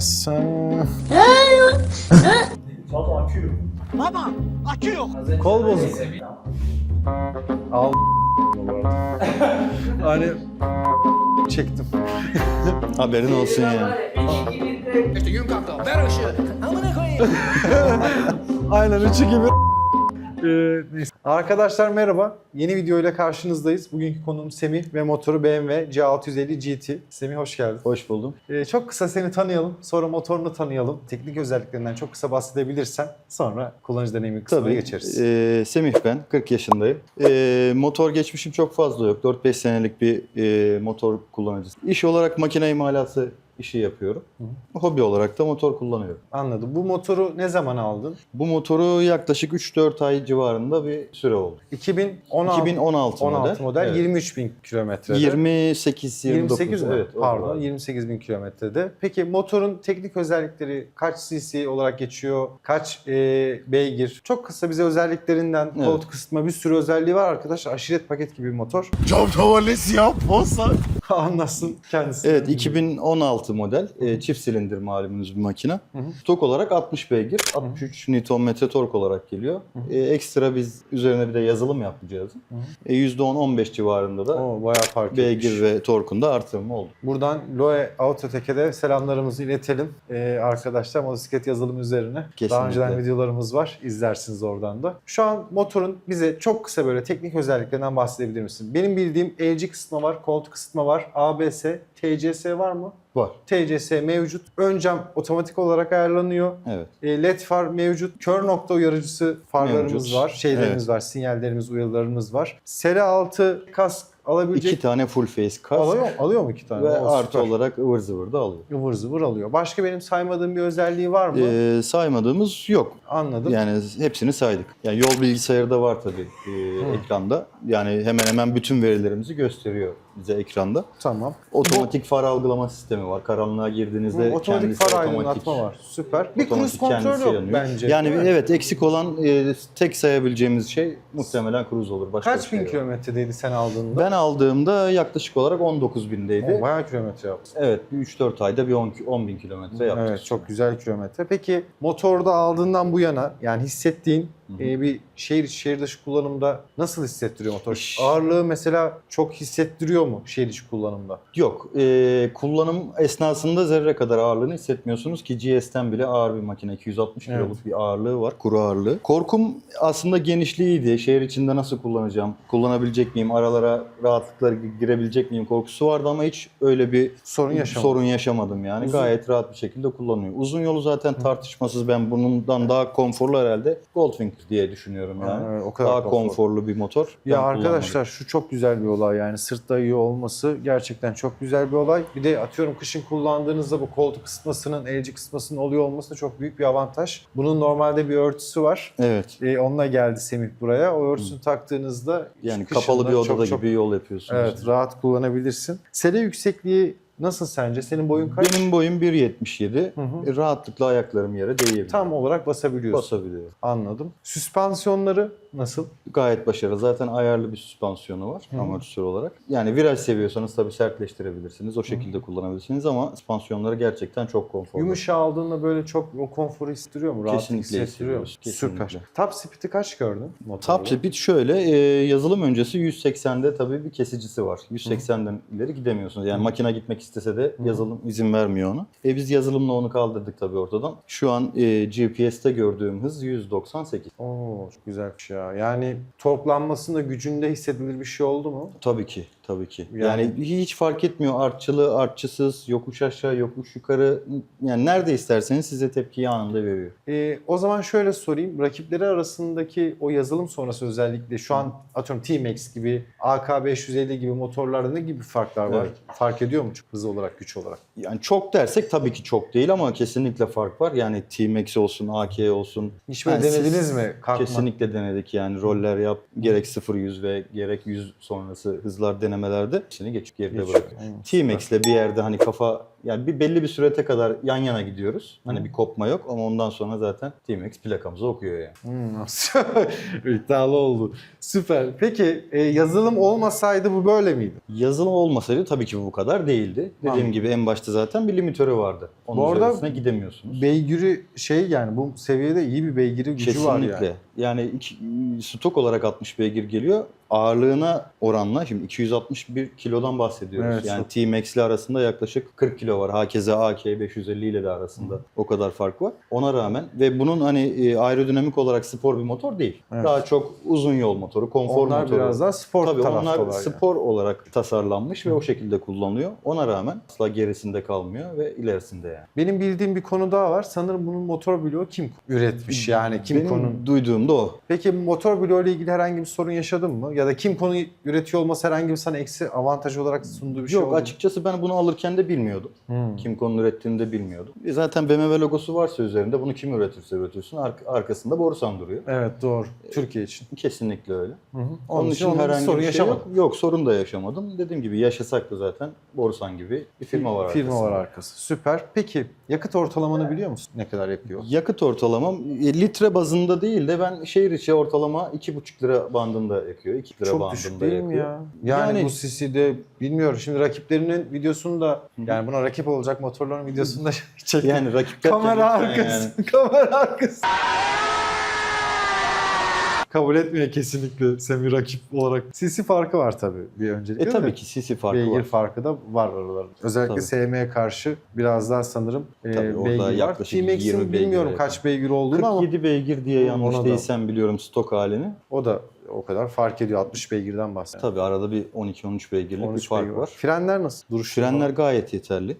Sen... Baba akıyor. Baba akıyor. Kol bozuk. Al. Hani çektim. Haberin olsun ya. İşte gün kalktı. Ver ışığı. Amına koyayım. Aynen üçü gibi. Ee, neyse. Arkadaşlar merhaba. Yeni video ile karşınızdayız. Bugünkü konuğum Semih ve motoru BMW C650 GT. Semih hoş geldin. Hoş buldum. Ee, çok kısa seni tanıyalım. Sonra motorunu tanıyalım. Teknik özelliklerinden çok kısa bahsedebilirsen sonra kullanıcı deneyimi kısmına Tabii. geçeriz. Ee, Semih ben, 40 yaşındayım. Ee, motor geçmişim çok fazla yok. 4-5 senelik bir e, motor kullanıcısı. İş olarak makine imalatı işi yapıyorum. Hobi olarak da motor kullanıyorum. Anladım. Bu motoru ne zaman aldın? Bu motoru yaklaşık 3-4 ay civarında bir süre oldu. 2016, 2016 model. 16 model, Evet. 23 bin kilometrede. 28 29 28 mi? evet. Pardon civarda. 28 bin kilometrede. Peki motorun teknik özellikleri kaç cc olarak geçiyor? Kaç e, beygir? Çok kısa bize özelliklerinden, Evet. koltuk ısıtma bir sürü özelliği var arkadaşlar. Aşiret paket gibi bir motor. Cam tavanesi yap olsa. Anlatsın kendisi. Evet 2016 model e, çift silindir malumunuz bir makine. hı. Stok olarak 60 beygir, 63 Nm tork olarak geliyor. hı. E, ekstra biz üzerine bir de yazılım cihazın. E, %10-15 civarında da Oo, bayağı fark beygir etmiş. ve torkunda artırımı oldu. Buradan Loe Autotek'e de selamlarımızı iletelim. Ee, arkadaşlar motosiklet yazılım üzerine. Daha Kesinlikle. önceden videolarımız var. İzlersiniz oradan da. Şu an motorun bize çok kısa böyle teknik özelliklerinden bahsedebilir misin? Benim bildiğim LG kısıtma var, koltuk ısıtma var, ABS, TCS var mı? Var. TCS mevcut. Ön cam otomatik olarak ayarlanıyor. Evet. E, LED far mevcut. Kör nokta uyarıcısı farlarımız Mevcut. var. Şeylerimiz var. Sinyallerimiz, uyarılarımız var. Seri altı kask alabilecek. İki tane full face kask alıyor, alıyor mu iki tane? ve Oo, artı süper. olarak ıvır zıvır da alıyor. ıvır zıvır alıyor. Başka benim saymadığım bir özelliği var mı? E, saymadığımız yok. Anladım. Yani hepsini saydık. Yani yol bilgisayarı da var tabii e, ekranda. Yani hemen hemen bütün verilerimizi gösteriyor bize ekranda. Tamam. Otomatik far algılama sistemi var. Karanlığa girdiğinizde Bu otomatik kendisi far otomatik aydınlatma var. Süper. Bir cruise kontrol yok yanıyor. bence. Yani evet eksik olan e, tek sayabileceğimiz şey muhtemelen cruise olur. Başka Kaç şey bin yok. kilometredeydi sen aldığında? Ben aldığımda yaklaşık olarak 19 bindeydi. Oo, Bayağı kilometre yaptın. Evet bir 3-4 ayda bir 10, 10 bin kilometre yaptık. Evet çok güzel kilometre. Peki motorda aldığından bu yana yani hissettiğin e, bir şehir içi şehir dışı kullanımda nasıl hissettiriyor motor? Ağırlığı mesela çok hissettiriyor mu şehir içi kullanımda? Yok. e, kullanım esnasında zerre kadar ağırlığını hissetmiyorsunuz ki GS'ten bile ağır bir makine. 260 Evet. kiloluk bir ağırlığı var. Kuru ağırlığı. Korkum aslında genişliğiydi. Şehir içinde nasıl kullanacağım? Kullanabilecek miyim? Aralara rahatlıkla girebilecek miyim korkusu vardı ama hiç öyle bir Sorun yaşamadım. sorun yaşamadım yani. Uzun- Gayet rahat bir şekilde kullanıyor. Uzun yolu zaten tartışmasız ben bundan daha konforlu herhalde Goldwing diye düşünüyorum yani. Evet, o kadar daha konforlu. konforlu bir motor. Ya arkadaşlar şu çok güzel bir olay yani sırt dayıyor olması gerçekten çok güzel bir olay. Bir de atıyorum kışın kullandığınızda bu koltuk kısmasının, elci kısmasının oluyor olması da çok büyük bir avantaj. Bunun normalde bir örtüsü var. Evet. Ee, onunla geldi Semih buraya. O örtüsünü taktığınızda Yani kapalı bir da odada çok, çok, gibi yol yapıyorsunuz. Evet rahat kullanabilirsin. Sele yüksekliği nasıl sence? Senin boyun kaç? Benim boyum 1.77. Hı hı. E, Rahatlıkla ayaklarım yere değebiliyor. Tam olarak basabiliyorsun. basabiliyor. Anladım. Süspansiyonları nasıl? Gayet başarılı. Zaten ayarlı bir süspansiyonu var Hı. amortisör olarak. Yani viraj seviyorsanız tabii sertleştirebilirsiniz. O şekilde kullanabilirsiniz ama süspansiyonları gerçekten çok konforlu. Yumuşağı aldığında böyle çok o konforu hissediyor mu? Rahatlık Kesinlikle hissettiriyor mu? Süper. Top speed'i kaç gördün? motorda? Top speed şöyle e, yazılım öncesi 180'de tabii bir kesicisi var. 180'den ileri gidemiyorsunuz. Yani makine gitmek istese de yazılım izin vermiyor onu. E biz yazılımla onu kaldırdık tabii ortadan. Şu an e, GPS'te gördüğüm hız 198. Oo çok güzelmiş ya. Yani torklanmasında gücünde hissedilir bir şey oldu mu? Tabii ki, tabii ki. Yani- Yani, hiç fark etmiyor artçılı, artçısız, yokuş aşağı, yokuş yukarı. Yani nerede isterseniz size tepkiyi anında veriyor. Ee, o zaman şöyle sorayım. Rakipleri arasındaki o yazılım sonrası özellikle şu an atıyorum T-Max gibi, AK550 gibi motorlarda ne gibi farklar var? Evet. Fark ediyor mu hız olarak, güç olarak? Yani çok dersek tabii ki çok değil ama kesinlikle fark var. Yani T-Max olsun, AK olsun. Hiç böyle Yani denediniz mi? Kalkma. Kesinlikle denedik yani roller yap. Gerek 0-100 ve gerek 100 sonrası hızlar denemek denemelerde içini geçip geride bırakıyor. T-Max ile bir yerde hani kafa yani bir belli bir sürete kadar yan yana gidiyoruz. Hani bir kopma yok ama ondan sonra zaten T-Max plakamızı okuyor yani. Hmm, iddialı oldu. Süper. Peki e, yazılım olmasaydı bu böyle miydi? Yazılım olmasaydı tabii ki bu kadar değildi. Dediğim Anladım. gibi en başta zaten bir limitörü vardı. Onun Bu arada- üzerine gidemiyorsunuz. Beygiri şey yani bu seviyede iyi bir beygiri gücü var Kesinlikle. yani. Yani. iki, stok olarak 60 beygir geliyor. Ağırlığına oranla şimdi 261 kilodan bahsediyoruz. Evet, yani. T-Max ile arasında yaklaşık 40 kilo var. Hakeza AK 550 ile de arasında o kadar fark var. Ona rağmen ve bunun hani e, aerodinamik olarak spor bir motor değil. Evet. Daha çok uzun yol motoru, konfor Onlar motoru. biraz daha spor Tabii onlar yani. spor olarak tasarlanmış ve o şekilde kullanılıyor. Ona rağmen asla gerisinde kalmıyor ve ilerisinde yani. Benim bildiğim bir konu daha var. Sanırım bunun motor bloğu kim üretmiş yani kim Benim konun. duyduğum da o. Peki motor bloğu ile ilgili herhangi bir sorun yaşadın mı? Ya da kim konu üretiyor olması herhangi bir sana eksi avantaj olarak sunduğu bir şey Yok oldu mu? açıkçası ben bunu alırken de bilmiyordum. Hmm. Kim konunun ürettiğini de bilmiyordum. E Zaten BMW logosu varsa üzerinde bunu kim üretirse üretirsin ar- arkasında Borusan duruyor. Evet doğru. Türkiye için. Kesinlikle öyle. Hı hı. Onun, için onun bir herhangi sorun bir şey yaşamadım. yok. Yok sorun da yaşamadım. Dediğim gibi yaşasak da zaten Borusan gibi bir firma var Firma arkasında. var arkası. Süper. Peki yakıt ortalamanı biliyor musun? Ne kadar yakıyor? Yakıt ortalamam e, litre bazında değil de ben şehir içi ortalama 2,5 lira bandında yakıyor. 2 lira Çok bandında düşük değil mi yakıyor. ya? Yani, Yani- bu CC'de bilmiyorum. Şimdi rakiplerinin videosunu da yani buna rakip olacak motorların videosunu da çekin. Yani rakip kamera arkası. Kamera arkası. Kabul etmiyor kesinlikle Semih rakip olarak. CC farkı var tabii bir öncelikle. E tabii ki CC farkı Beygir var. farkı da var aralarında. Özellikle Tabii. SM'ye karşı biraz daha sanırım e, Tabii orada beygir var. yaklaşık 20 T-Max'in beygire bilmiyorum kaç beygir olduğunu ama 47 beygir diye yanlış Ona da. değilsem biliyorum stok halini. o da o kadar fark ediyor. 60 beygirden bahsediyor. Tabii arada bir 12-13 beygirlik bir 13 fark beygir var. Frenler nasıl? Duruş Frenler gayet yeterli.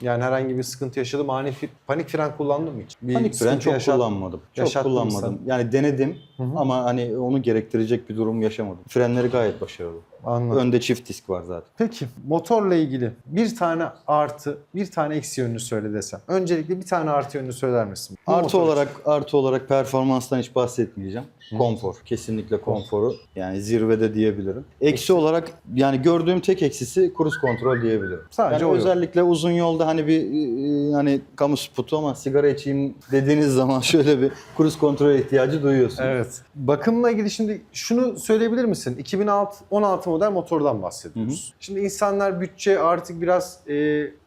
Yani herhangi bir sıkıntı yaşadım. Ani panik fren kullandın mı hiç? Bir Panik fren çok yaşat- kullanmadım. Çok kullanmadım. Yani denedim Hı hı. ama hani onu gerektirecek bir durum yaşamadım. Frenleri gayet başarılı. Anladım. Önde çift disk var zaten. Peki motorla ilgili bir tane artı, bir tane eksi yönünü söyle desem. Öncelikle bir tane artı yönünü söyler misin? Bu Artı motor olarak artı olarak performanstan hiç bahsetmeyeceğim. Konfor. Kesinlikle konforu. Yani zirvede diyebilirim. Eksi olarak yani gördüğüm tek eksisi cruise kontrol diyebilirim. Sadece yani o yok. özellikle uzun yolda hani bir e, hani kamu spotu ama sigara içeyim dediğiniz zaman şöyle bir cruise kontrol ihtiyacı duyuyorsunuz. Evet. Bakımla ilgili şimdi şunu söyleyebilir misin? 2016 16 model motordan bahsediyoruz. Şimdi insanlar bütçe artık biraz e,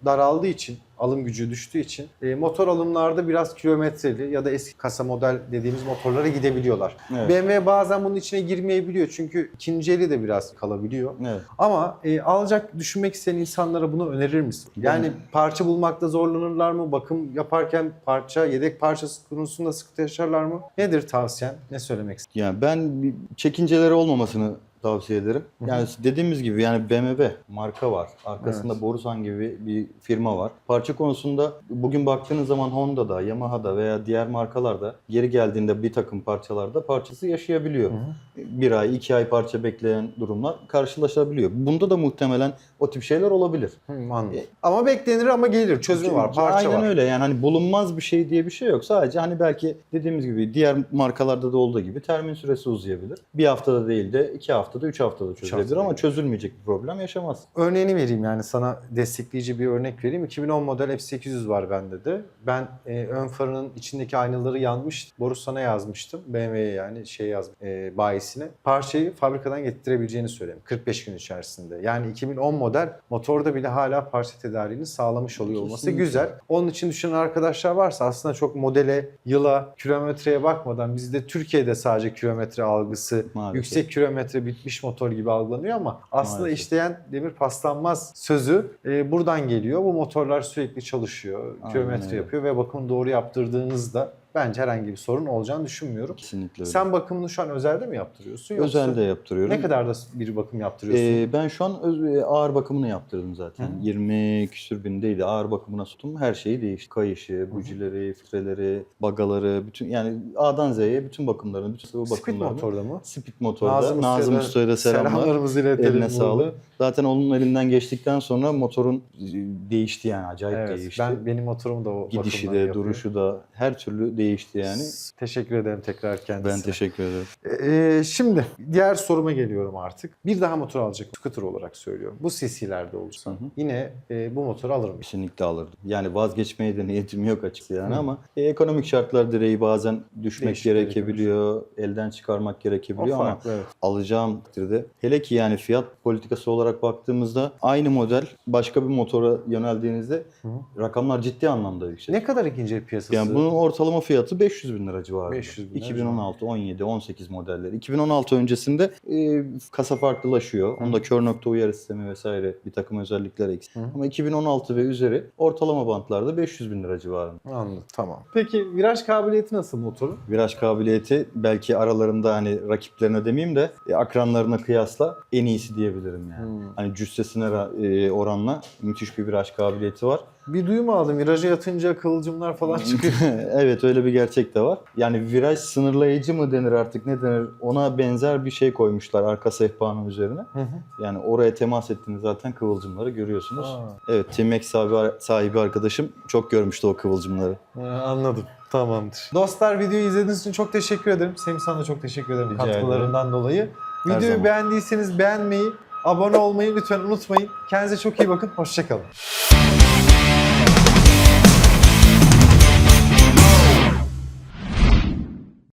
daraldığı için alım gücü düştüğü için e, motor alımlarda biraz kilometreli ya da eski kasa model dediğimiz motorlara gidebiliyorlar. Evet. BMW bazen bunun içine girmeyebiliyor çünkü ikinci eli de biraz kalabiliyor. Evet. Ama e, alacak düşünmek isteyen insanlara bunu önerir misin? Yani parça bulmakta zorlanırlar mı? Bakım yaparken parça, yedek parçası konusunda sıkıntı yaşarlar mı? Nedir tavsiyen? Ne söylemek istersin? Yani ben çekinceleri olmamasını tavsiye ederim. Yani dediğimiz gibi yani BMW marka var. Arkasında Evet. Borusan gibi bir firma var. Parça konusunda bugün baktığınız zaman Honda'da, Yamaha'da veya diğer markalarda geri geldiğinde bir takım parçalarda parçası yaşayabiliyor. Bir ay, iki ay parça bekleyen durumlar karşılaşabiliyor. Bunda da muhtemelen o tip şeyler olabilir. Hı, anladım. Ama beklenir ama gelir. Çözümü var. Parça Aynen var. öyle yani hani bulunmaz bir şey diye bir şey yok. Sadece hani belki dediğimiz gibi diğer markalarda da olduğu gibi termin süresi uzayabilir. Bir haftada değil de iki haftada, üç haftada çözülebilir ama çözülmeyecek bir problem yaşamaz. Örneğini vereyim yani sana destekleyici bir örnek vereyim. 2010 model F800 var bende de. Ben e, ön farının içindeki aynaları yanmış. Borusan'a yazmıştım. BMW'ye yani şey yazdım e, bayisine. Parçayı fabrikadan getirebileceğini söyledim. 45 gün içerisinde. Yani 2010 model motorda bile hala parça tedariğini sağlamış oluyor olması Kesinlikle. güzel. Onun için düşünen arkadaşlar varsa aslında çok modele, yıla, kilometreye bakmadan bizde Türkiye'de sadece kilometre algısı, Maalesef. yüksek kilometre bitmiş motor gibi algılanıyor ama aslında Maalesef. işleyen demir paslanmaz sözü e, buradan geliyor. Bu motorlar sürekli çalışıyor, Aynen kilometre öyle. yapıyor ve bakımı doğru yaptırdığınızda bence herhangi bir sorun olacağını düşünmüyorum. Kesinlikle öyle. Sen bakımını şu an özelde mi yaptırıyorsun yoksa Özelde yaptırıyorum. ne kadar da bir bakım yaptırıyorsun? Ee, ben şu an öz- e, ağır bakımını yaptırdım zaten. Hı. 20 küsür bindeydi. Ağır bakımına tuttum. Her şeyi değişti. Kayışı, bujileri, filtreleri, bagaları, bütün yani A'dan Z'ye bütün bakımlarını, bütün sıvı Speed bakımlarını. motorda mı? Speed motorda. Nazım, Usta'ya da selamlar. Selamlarımızı iletelim Eline sağlık. Zaten onun elinden geçtikten sonra motorun e, değişti yani acayip Evet, değişti. ben benim motorumu da o Gidişi bakımdan de, yapıyor. duruşu da her türlü değişti yani. Teşekkür ederim tekrar kendisine. Ben teşekkür ederim. Ee, şimdi diğer soruma geliyorum artık. Bir daha motor alacak scooter olarak söylüyorum. Bu CC'lerde olursa Hı hı. yine e, bu motoru alır mıyım? Kesinlikle alırdım. Yani vazgeçmeye de niyetim yok açıkçası yani ama e, ekonomik şartlar direği bazen düşmek Değişik gerekebiliyor, elden çıkarmak O gerekebiliyor ama farklı evet. alacağım takdirde hele ki yani fiyat politikası olarak baktığımızda aynı model başka bir motora yöneldiğinizde Hı. rakamlar ciddi anlamda yüksek. Ne kadar ikinci el piyasası? Yani bunun ortalama fiyatı 500 bin lira civarında. 500 bin lira 2016, 17, 18 modelleri. 2016 öncesinde e, kasa farklılaşıyor. Onda kör nokta uyarı sistemi vesaire bir takım özellikler eksik. Hı. Ama 2016 ve üzeri ortalama bantlarda 500 bin lira civarında. Anladım tamam. Peki viraj kabiliyeti nasıl motorun? Viraj kabiliyeti belki aralarında hani rakiplerine demeyeyim de e, akranlarına kıyasla en iyisi diyebilirim yani. Hmm. Hani cüssesine e, oranla müthiş bir viraj kabiliyeti var. Bir duyum aldım. Viraja yatınca kıvılcımlar falan çıkıyor. evet öyle bir gerçek de var. Yani viraj sınırlayıcı mı denir artık ne denir ona benzer bir şey koymuşlar arka sehpanın üzerine. Hı hı. Yani oraya temas ettiğiniz zaten kıvılcımları görüyorsunuz. Aa. Evet T-Max sahibi, sahibi arkadaşım çok görmüştü o kıvılcımları. Ha, anladım. Tamamdır. Dostlar videoyu izlediğiniz için çok teşekkür ederim. Semih sana da çok teşekkür ederim Rica katkılarından dolayı. Her Videoyu zaman. beğendiyseniz beğenmeyi, abone olmayı lütfen unutmayın. Kendinize çok iyi bakın. Hoşçakalın.